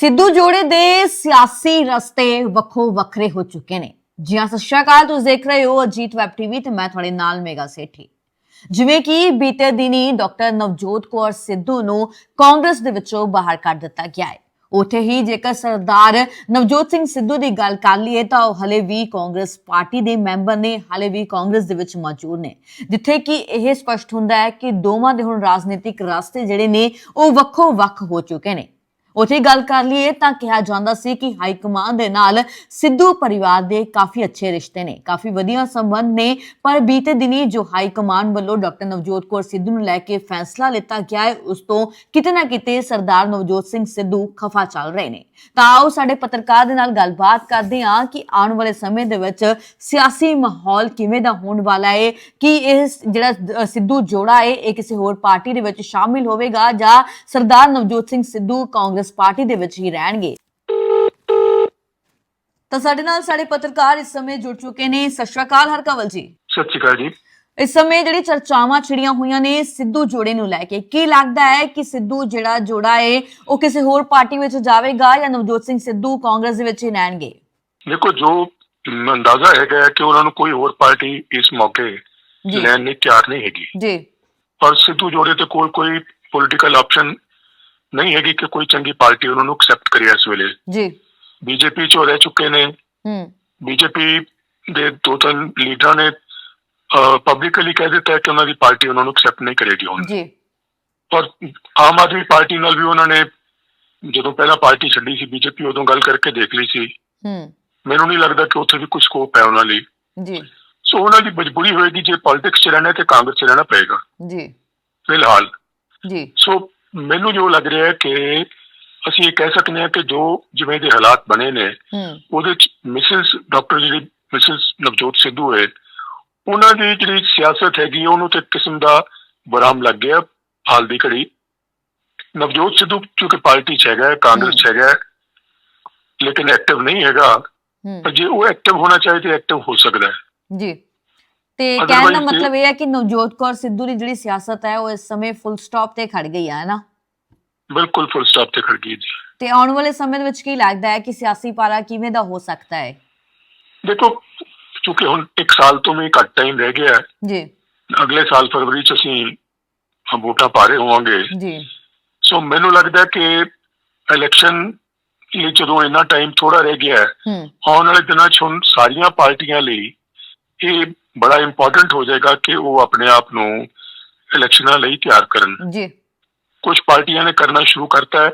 ਸਿੱਧੂ ਜੋੜੇ ਦੇ ਸਿਆਸੀ ਰਸਤੇ ਵੱਖੋ ਵੱਖਰੇ ਹੋ ਚੁੱਕੇ ਨੇ। ਜੀ ਹਾਂ, ਸਤਿ ਸ਼੍ਰੀ ਅਕਾਲ, ਤੁਸੀਂ ਦੇਖ ਰਹੇ ਹੋ ਅਜੀਤ ਵੈਬ ਟੀਵੀ ਤੇ ਮੈਂ ਤੁਹਾਡੇ ਨਾਲ ਮੇਗਾ ਸੇਠੀ। ਜਿਵੇਂ ਕਿ ਬੀਤੇ ਦਿਨੀ ਡਾਕਟਰ ਨਵਜੋਤ ਕੌਰ ਸਿੱਧੂ ਨੂੰ ਕਾਂਗਰਸ ਦੇ ਵਿੱਚੋਂ ਬਾਹਰ ਕੱਢ ਦਿੱਤਾ ਗਿਆ ਹੈ। ਉਥੇ ਹੀ ਜੇਕਰ ਸਰਦਾਰ ਨਵਜੋਤ ਸਿੰਘ ਸਿੱਧੂ ਦੀ ਗੱਲ ਕਰ ਲਈਏ ਤਾਂ ਉਹ ਹਲੇ ਵੀ ਕਾਂਗਰਸ ਪਾਰਟੀ ਦੇ ਮੈਂਬਰ ਨੇ, ਹਲੇ ਵੀ ਕਾਂਗਰਸ ਦੇ ਵਿੱਚ ਮੌਜੂਦ ਨੇ। ਜਿੱਥੇ ਕਿ ਇਹ ਸਪਸ਼ਟ ਹੁੰਦਾ ਹੈ ਕਿ ਦੋਵਾਂ ਦੇ ਹੁਣ ਰਾਜਨੀਤਿਕ ਰਸਤੇ ਜਿਹੜੇ ਨੇ, ਉਹ ਵੱਖੋ ਵੱਖ ਹੋ ਚੁੱਕੇ ਨੇ। ਉਥੇ ਗੱਲ ਕਰ ਲਈਏ ਤਾਂ ਕਿਹਾ ਜਾਂਦਾ ਸੀ ਕਿ ਹਾਈ ਕਮਾਂਡ ਦੇ ਨਾਲ ਸਿੱਧੂ ਪਰਿਵਾਰ ਦੇ ਕਾਫੀ ਅੱਛੇ ਰਿਸ਼ਤੇ ਨੇ, ਕਾਫੀ ਵਧੀਆ ਸੰਬੰਧ ਨੇ, ਪਰ ਬੀਤੇ ਦਿਨੀ ਜੋ ਹਾਈ ਕਮਾਂਡ ਵੱਲੋਂ ਡਾਕਟਰ ਨਵਜੋਤ ਕੌਰ ਸਿੱਧੂ ਨੂੰ ਲੈ ਕੇ ਫੈਸਲਾ ਲਿੱਤਾ ਗਿਆ ਹੈ, ਉਸ ਤੋਂ ਕਿਤੇ ਨਾ ਕਿਤੇ ਸਰਦਾਰ ਨਵਜੋਤ ਸਿੰਘ ਸਿੱਧੂ ਖਫਾ ਚੱਲ ਰਹੇ ਨੇ। ਤਾਂ ਆਓ ਸਾਡੇ ਪੱਤਰਕਾਰ ਦੇ ਨਾਲ ਗੱਲਬਾਤ ਕਰਦੇ ਹਾਂ ਕਿ ਆਉਣ ਵਾਲੇ ਸਮੇਂ ਦੇ ਵਿੱਚ ਸਿਆਸੀ ਮਾਹੌਲ ਕਿਵੇਂ ਦਾ ਹੋਣ ਵਾਲਾ ਹੈ, ਕਿ ਇਹ ਜਿਹੜਾ ਸਿੱਧੂ ਜੋੜਾ ਹੈ, ਇਹ ਕਿਸੇ ਹੋਰ ਪਾਰਟੀ ਦੇ ਵਿੱਚ ਸ਼ਾਮਿਲ ਹੋਵੇਗਾ ਜਾਂ ਸਰਦਾਰ ਨਵਜੋਤ ਸਿੰਘ ਸਿੱਧੂ ਕਾਂਗਰਸ ਪਾਰਟੀ ਦੇ ਵਿੱਚ ਹੀ ਰਹਿਣਗੇ। ਤਾਂ ਸਾਡੇ ਨਾਲ ਸਾਡੇ ਪੱਤਰਕਾਰ ਇਸ ਸਮੇਂ ਜੁੜ ਚੁੱਕੇ ਨੇ। ਸਤਿ ਸ਼੍ਰੀ ਅਕਾਲ ਹਰਕਵਲ ਜੀ। ਸਤਿ ਸ਼੍ਰੀ ਅਕਾਲ ਜੀ। ਇਸ ਸਮੇਂ ਜਿਹੜੀ ਚਰਚਾਵਾਂ ਛਿੜੀਆਂ ਹੋਈਆਂ ਨੇ ਸਿੱਧੂ ਜੋੜੇ ਨੂੰ ਲੈ ਕੇ ਕੀ ਲੱਗਦਾ ਹੈ ਕਿ ਸਿੱਧੂ ਜਿਹੜਾ ਜੋੜਾ ਹੈ ਉਹ ਕਿਸੇ ਹੋਰ ਪਾਰਟੀ ਵਿੱਚ ਜਾਵੇਗਾ ਜਾਂ ਨਵਜੋਤ ਸਿੰਘ ਸਿੱਧੂ ਕਾਂਗਰਸ ਦੇ ਵਿੱਚ ਹੀ ਰਹਿਣਗੇ? ਦੇਖੋ ਜੋ ਅੰਦਾਜ਼ਾ ਹੈਗਾ ਕਿ ਉਹਨਾਂ ਨੂੰ ਕੋਈ ਹੋਰ ਪਾਰਟੀ ਇਸ ਮੌਕੇ ਲੈਣ ਲਈ ਤਿਆਰ ਨਹੀਂ ਹੈਗੀ। ਜੀ। ਪਰ ਸਿੱਧੂ ਜੋੜੇ ਤੇ ਕੋਲ ਕੋਈ ਪੋਲੀਟੀਕਲ ਆਪਸ਼ਨ ਨਹੀਂ ਹੈਗੀ ਕਿ ਕੋਈ ਚੰਗੀ ਪਾਰਟੀ ਉਹਨਾਂ ਨੂੰ ਐਕਸੈਪਟ ਕਰੇ ਇਸ ਵੇਲੇ। ਜੀ। ਬੀਜੇਪੀ ਚ ਰਹਿ ਚੁੱਕੇ ਨੇ। ਹੂੰ। ਬੀਜੇਪੀ ਦੇ ਦੋ ਤਿੰਨ ਲੀਡਰਾਂ ਨੇ ਪਬਲਿਕਲੀ ਕਹਿ ਦਿੱਤਾ ਕਿ ਉਹਨਾਂ ਦੀ ਪਾਰਟੀ ਉਹਨਾਂ ਨੂੰ ਐਕਸੈਪਟ ਨਹੀਂ ਕਰੇਗੀ ਹੁਣ। ਜੀ। ਪਰ ਆਮ ਆਦਮੀ ਪਾਰਟੀ ਨਾਲ ਵੀ ਉਹਨਾਂ ਨੇ ਜਦੋਂ ਪਹਿਲਾਂ ਪਾਰਟੀ ਛੱਡੀ ਸੀ ਬੀਜੇਪੀ ਉਦੋਂ ਗੱਲ ਕਰਕੇ ਦੇਖ ਲਈ ਸੀ। ਹੂੰ। ਮੈਨੂੰ ਨਹੀਂ ਲੱਗਦਾ ਕਿ ਉੱਥੇ ਵੀ ਕੋਈ ਸਕੋਪ ਹੈ ਉਹਨਾਂ ਲਈ। ਜੀ। ਸੋ ਉਹਨਾਂ ਦੀ ਮਜਬੂਰੀ ਹੋਏਗੀ ਜੇ ਪੋਲਿਟਿਕਸ ਚ ਰਹਿਣਾ ਤੇ ਕਾਂਗਰਸ ਚ ਰਹਿਣਾ ਪਏਗਾ। ਜੀ। ਫਿਲਹਾਲ। ਜੀ। ਸੋ ਮੈਨੂੰ ਜੋ ਲੱਗ ਰਿਹਾ ਹੈ ਕਿ ਅਸੀਂ ਇਹ ਕਹਿ ਸਕਦੇ ਹਾਂ ਕਿ ਜੋ ਜਿਵੇਂ ਦੇ ਹਾਲਾਤ ਬਣੇ ਨੇ ਉਹਦੇ ਚ ਮਿਸਿਸ ਡਾਕਟਰ ਜਿਹੜੀ ਮਿਸਿਸ ਨਵਜੋਤ ਸਿੱਧੂ ਹੈ ਉਹਨਾਂ ਦੀ ਜਿਹੜੀ ਸਿਆਸਤ ਹੈਗੀ ਉਹਨੂੰ ਤੇ ਕਿਸਮ ਦਾ ਬਰਾਮ ਲੱਗ ਗਿਆ ਹਾਲ ਦੀ ਘੜੀ। ਨਵਜੋਤ ਸਿੱਧੂ ਕਿਉਂਕਿ ਪਾਰਟੀ ਚ ਹੈਗਾ ਕਾਂਗਰਸ ਚ ਹੈਗਾ ਲੇਕਿਨ ਐਕਟਿਵ ਨਹੀਂ ਹੈਗਾ। ਪਰ ਜੇ ਉਹ ਐਕਟਿਵ ਹੋਣਾ ਚਾਹੇ ਤੇ ਐਕਟਿਵ ਹੋ ਸਕਦਾ ਹੈ। ਜੀ। ਤੇ ਕਹਿਣ ਦਾ ਮਤਲਬ ਇਹ ਹੈ ਕਿ ਨਵਜੋਤ ਕੌਰ ਸਿੱਧੂ ਦੀ ਜਿਹੜੀ ਸਿਆਸਤ ਹੈ ਉਹ ਇਸ ਸਮੇਂ ਫੁੱਲ ਸਟਾਪ ਤੇ ਖੜ ਗਈ ਹੈ ਨਾ? ਬਿਲਕੁਲ ਫੁੱਲ ਸਟਾਪ ਤੇ ਖੜ ਗਈ ਜੀ। ਤੇ ਆਉਣ ਵਾਲੇ ਸਮੇਂ ਦੇ ਵਿੱਚ ਕੀ ਲੱਗਦਾ ਹੈ ਕਿ ਸਿਆਸੀ ਪਾਰਾ ਕਿਵੇਂ ਦਾ ਹੋ ਸਕਦਾ ਹੈ? ਦੇਖੋ ਕਿਉਂਕਿ ਹੁਣ 1 ਸਾਲ ਤੋਂ ਵੀ ਘੱਟ ਟਾਈਮ ਰਹਿ ਗਿਆ ਹੈ। ਜੀ। ਅਗਲੇ ਸਾਲ ਫਰਵਰੀ ਚ ਅਸੀਂ ਵੋਟਾਂ ਪਾ ਰਹੇ ਹੋਵਾਂਗੇ। ਜੀ। ਸੋ ਮੈਨੂੰ ਲੱਗਦਾ ਕਿ ਇਲੈਕਸ਼ਨ ਲਈ ਜਦੋਂ ਇੰਨਾ ਟਾਈਮ ਥੋੜਾ ਰਹਿ ਗਿਆ ਹੂੰ। ਆਉਣ ਵਾਲੇ ਦਿਨਾਂ 'ਚ ਹੁਣ ਸਾਰੀਆਂ ਪਾਰਟੀਆਂ ਲਈ ਇਹ ਬੜਾ ਇੰਪੋਰਟੈਂਟ ਹੋ ਜਾਏਗਾ ਕਿ ਉਹ ਆਪਣੇ ਆਪ ਨੂੰ ਇਲੈਕਸ਼ਨਾਂ ਲਈ ਤਿਆਰ ਕਰਨ। ਜੀ। ਕੁਝ ਪਾਰਟੀਆਂ ਨੇ ਕਰਨਾ ਸ਼ੁਰੂ ਕਰਤਾ ਹੈ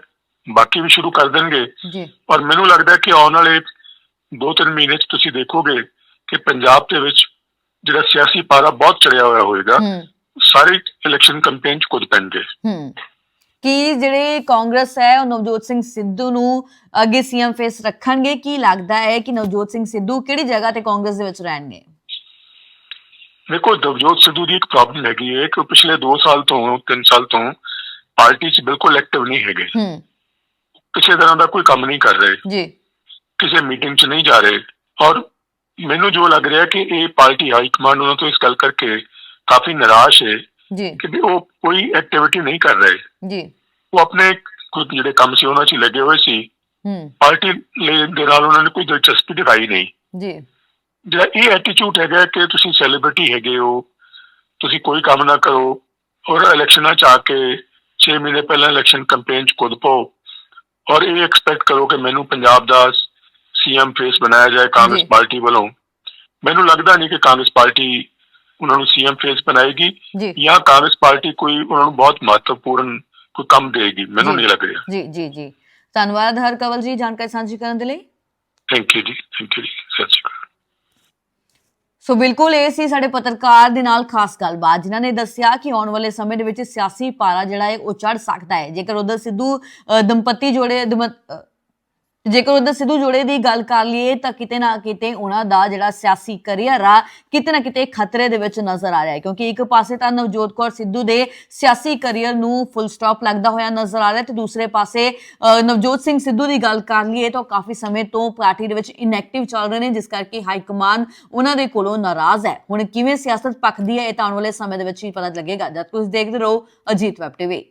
ਬਾਕੀ ਵੀ ਸ਼ੁਰੂ ਕਰ ਦੇਣਗੇ। ਜੀ। ਪਰ ਮੈਨੂੰ ਲੱਗਦਾ ਹੈ ਕਿ ਆਉਣ ਵਾਲੇ 2-3 ਮਹੀਨੇ 'ਚ ਤੁਸੀਂ ਦੇਖੋਗੇ ਕਿ ਪੰਜਾਬ ਦੇ ਵਿੱਚ ਜਿਹੜਾ ਸਿਆਸੀ ਪਾਰਾ ਬਹੁਤ ਚੜਿਆ ਹੋਇਆ ਹੋਏਗਾ ਹੂੰ। ਸਾਰੇ ਇਲੈਕਸ਼ਨ ਕੈਂਪੇਨ 'ਚ ਕੁੱਦ ਪੈਣਗੇ। ਹੂੰ। ਕੀ ਜਿਹੜੇ ਕਾਂਗਰਸ ਹੈ ਉਹ ਨਵਜੋਤ ਸਿੰਘ ਸਿੱਧੂ ਨੂੰ ਅੱਗੇ ਸੀਐਮ ਫੇਸ ਰੱਖਣਗੇ? ਕੀ ਲੱਗਦਾ ਹੈ ਕਿ ਨਵਜੋਤ ਸਿੰਘ ਸਿੱਧੂ ਕਿਹੜੀ ਜਗ੍ਹਾ ਤੇ ਕਾਂਗਰਸ ਦੇ ਵਿੱਚ ਰਹਿਣਗੇ? ਦੇਖੋ ਦਵਜੋਤ ਸਿੱਧੂ ਦੀ ਇੱਕ ਪ੍ਰੋਬਲਮ ਹੈਗੀ ਹੈ ਕਿ ਪਿਛਲੇ 2 ਸਾਲ ਤੋਂ 3 ਸਾਲ ਤੋਂ ਪਾਰਟੀ 'ਚ ਬਿਲਕੁਲ ਐਕਟਿਵ ਨਹੀਂ ਹੈਗੇ। ਹੂੰ। ਕਿਸੇ ਤਰ੍ਹਾਂ ਦਾ ਕੋਈ ਕੰਮ ਨਹੀਂ ਕਰ ਰਹੇ। ਜੀ। ਕਿਸੇ ਮੀਟਿੰਗ 'ਚ ਨਹੀਂ ਜਾ ਰਹੇ। ਔਰ ਮੈਨੂੰ ਜੋ ਲੱਗ ਰਿਹਾ ਕਿ ਇਹ ਪਾਰਟੀ ਹਾਈ ਕਮਾਂਡ ਉਹਨਾਂ ਤੋਂ ਇਸ ਗੱਲ ਕਰਕੇ ਕਾਫੀ ਨਿਰਾਸ਼ ਹੈ ਜੀ। ਕਿ ਉਹ ਕੋਈ ਐਕਟੀਵਿਟੀ ਨਹੀਂ ਕਰ ਰਹੇ। ਜੀ। ਉਹ ਆਪਣੇ ਕੁਝ ਜਿਹੜੇ ਕੰਮ ਸੀ ਉਹਨਾਂ 'ਚ ਲੱਗੇ ਹੋਏ ਸੀ। ਹੂੰ। ਪਾਰਟੀ ਦੇ ਨਾਲ ਉਹਨਾਂ ਨੇ ਕੋਈ ਦਿਲਚਸਪੀ ਦਿਖਾਈ ਨਹੀਂ। ਜੀ। ਜਿਹੜਾ ਇਹ ਐਟੀਟਿਊਡ ਹੈਗਾ ਕਿ ਤੁਸੀਂ ਸੈਲੀਬ੍ਰਿਟੀ ਹੈਗੇ ਹੋ ਤੁਸੀਂ ਕੋਈ ਕੰਮ ਨਾ ਕਰੋ ਔਰ ਇਲੈਕਸ਼ਨਾਂ ਚ ਆ ਕੇ 6 ਮਹੀਨੇ ਪਹਿਲਾਂ ਇਲੈਕਸ਼ਨ ਕੈਂਪੇਨ ਚ ਕੁੱਦ ਪਾਓ ਔਰ ਇਹ ਐਕਸਪੈਕਟ ਕਰੋ ਕਿ ਮੈਨੂੰ ਪੰਜਾਬ ਦਾ ਸੀਐਮ ਫੇਸ ਬਣਾਇਆ ਜਾਏ ਕਾਂਗਰਸ। ਪਾਰਟੀ ਵੱਲੋਂ। ਮੈਨੂੰ ਲੱਗਦਾ ਨਹੀਂ ਕਿ ਕਾਂਗਰਸ ਪਾਰਟੀ ਉਹਨਾਂ ਨੂੰ ਸੀਐਮ ਫੇਸ ਬਣਾਏਗੀ ਜੀ। ਕਾਂਗਰਸ ਪਾਰਟੀ ਕੋਈ ਉਹਨਾਂ ਨੂੰ ਬਹੁਤ ਮਹੱਤਵਪੂਰਨ ਕੋਈ ਕੰਮ ਦੇਗੀ ਮੈਨੂੰ। ਨਹੀਂ ਲੱਗ ਰਿਹਾ। ਜੀ ਜੀ ਜੀ। ਧੰਨਵਾਦ ਹਰਕਵਲ ਜੀ ਜਾਣਕਾਰੀ ਸਾਂਝੀ ਕਰਨ ਦੇ ਲਈ। Thank you ji thank you Sat Sri Akal. ਸੋ ਬਿਲਕੁਲ ਇਹ ਸੀ ਸਾਡੇ ਪੱਤਰਕਾਰ ਦੇ ਨਾਲ ਖਾਸ ਗੱਲਬਾਤ ਜਿਨ੍ਹਾਂ ਨੇ ਦੱਸਿਆ ਕਿ ਆਉਣ ਵਾਲੇ ਸਮੇਂ ਦੇ ਵਿੱਚ ਸਿਆਸੀ ਪਾਰਾ ਜਿਹੜਾ ਹੈ ਉਹ ਚੜ ਸਕਦਾ ਹੈ। ਜੇਕਰ ਉਧਰ ਸਿੱਧੂ ਅ, ਦੰਪਤੀ ਜੋੜੇ ਦਮ- ਜੇਕਰ ਉਧਰ ਸਿੱਧੂ ਜੋੜੇ ਦੀ ਗੱਲ ਕਰ ਲਈਏ ਤਾਂ ਕਿਤੇ ਨਾ ਕਿਤੇ ਉਹਨਾਂ ਦਾ ਜਿਹੜਾ ਸਿਆਸੀ ਕਰੀਅਰ ਆ, ਕਿਤੇ ਨਾ ਕਿਤੇ ਖਤਰੇ ਦੇ ਵਿੱਚ ਨਜ਼ਰ ਆ ਰਿਹਾ ਹੈ। ਕਿਉਂਕਿ ਇੱਕ ਪਾਸੇ ਤਾਂ ਨਵਜੋਤ ਕੌਰ ਸਿੱਧੂ ਦੇ ਸਿਆਸੀ ਕਰੀਅਰ ਨੂੰ ਫੁੱਲ ਸਟਾਪ ਲੱਗਦਾ ਹੋਇਆ ਨਜ਼ਰ ਆ ਰਿਹਾ ਤੇ ਦੂਸਰੇ ਪਾਸੇ ਨਵਜੋਤ ਸਿੰਘ ਸਿੱਧੂ ਦੀ ਗੱਲ ਕਰ ਲਈਏ ਤਾਂ ਉਹ ਕਾਫੀ ਸਮੇਂ ਤੋਂ ਪਾਰਟੀ ਦੇ ਵਿੱਚ ਇਨਐਕਟਿਵ ਚੱਲ ਰਹੇ ਨੇ, ਜਿਸ ਕਰਕੇ ਹਾਈ ਕਮਾਨ ਉਹਨਾਂ ਦੇ ਕੋਲੋਂ ਨਾਰਾਜ਼ ਹੈ। ਹੁਣ ਕਿਵੇਂ ਸਿਆਸਤ ਪੱਕਦੀ ਹੈ ਇਹ ਤਾਂ ਆਉਣ ਵਾਲੇ ਸਮੇਂ ਦੇ ਵਿੱਚ ਹੀ ਪਤਾ ਲੱਗੇਗਾ। ਜਦ ਤੁਸੀਂ ਦੇਖਦੇ ਰਹੋ, ਅਜੀਤ ਵੈਬ ਟੀਵੀ।